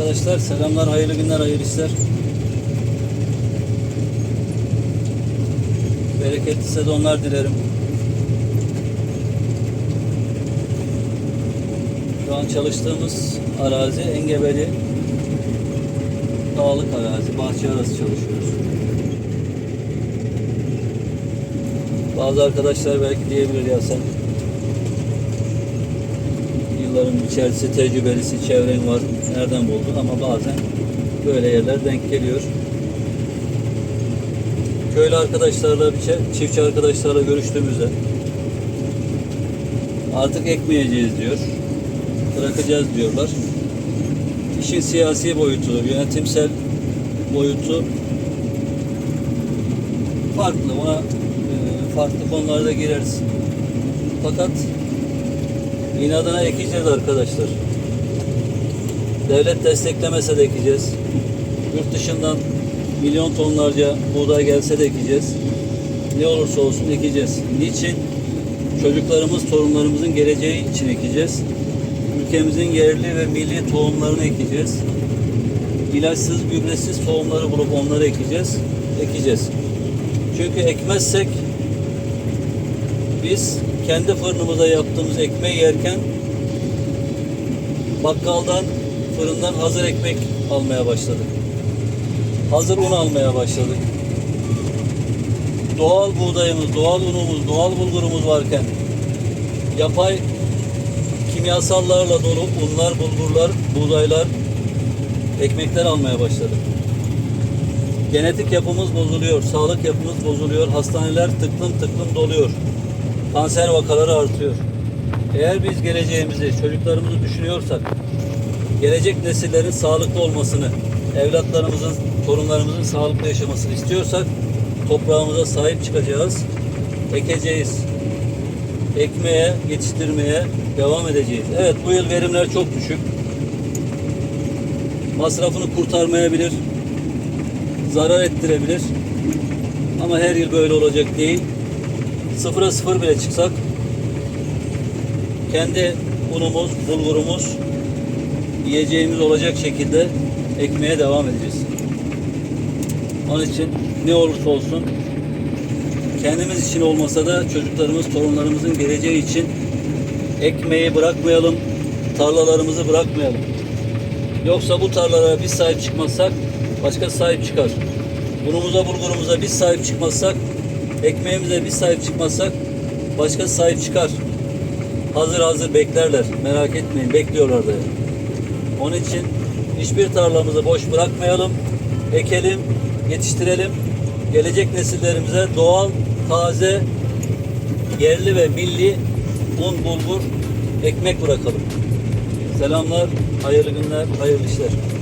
Arkadaşlar selamlar, hayırlı günler, hayırlı işler. Bereketli sezonlar dilerim. Şu an çalıştığımız arazi Engebeli dağlık arazi, bahçe arası çalışıyoruz. Bazı arkadaşlar belki diyebilir ya sen yılların içerisi tecrübelisi çevren var. Nereden buldun? Ama bazen böyle yerler denk geliyor. Köylü arkadaşlarla, bir çiftçi arkadaşlarla görüştüğümüzde artık ekmeyeceğiz diyor. Bırakacağız diyorlar. İşin siyasi boyutu, yönetimsel boyutu farklı. Ona e, farklı konularda gireriz. Fakat İnadına ekeceğiz arkadaşlar. Devlet desteklemese de ekeceğiz. Yurt dışından milyon tonlarca buğday gelse de ekeceğiz. Ne olursa olsun ekeceğiz. Niçin? Çocuklarımız, torunlarımızın geleceği için ekeceğiz. Ülkemizin yerli ve milli tohumlarını ekeceğiz. İlaçsız, gübresiz tohumları bulup onları ekeceğiz. Ekeceğiz. Çünkü ekmezsek biz kendi fırınımıza yaptığımız ekmeği yerken bakkaldan, fırından hazır ekmek almaya başladık. Hazır un almaya başladık. Doğal buğdayımız, doğal unumuz, doğal bulgurumuz varken yapay kimyasallarla dolu unlar, bulgurlar, buğdaylar, ekmekler almaya başladık. Genetik yapımız bozuluyor, sağlık yapımız bozuluyor, hastaneler tıklım tıklım doluyor kanser vakaları artıyor. Eğer biz geleceğimizi, çocuklarımızı düşünüyorsak, gelecek nesillerin sağlıklı olmasını, evlatlarımızın, torunlarımızın sağlıklı yaşamasını istiyorsak, toprağımıza sahip çıkacağız, ekeceğiz, ekmeye, yetiştirmeye devam edeceğiz. Evet bu yıl verimler çok düşük. Masrafını kurtarmayabilir, zarar ettirebilir. Ama her yıl böyle olacak değil sıfıra sıfır bile çıksak kendi unumuz, bulgurumuz yiyeceğimiz olacak şekilde ekmeğe devam edeceğiz. Onun için ne olursa olsun kendimiz için olmasa da çocuklarımız, torunlarımızın geleceği için ekmeği bırakmayalım, tarlalarımızı bırakmayalım. Yoksa bu tarlalara biz sahip çıkmazsak başka sahip çıkar. Unumuza, bulgurumuza biz sahip çıkmazsak ekmeğimize biz sahip çıkmazsak başka sahip çıkar. Hazır hazır beklerler. Merak etmeyin bekliyorlar da. Onun için hiçbir tarlamızı boş bırakmayalım. Ekelim, yetiştirelim. Gelecek nesillerimize doğal, taze, yerli ve milli un, bulgur, ekmek bırakalım. Selamlar, hayırlı günler, hayırlı işler.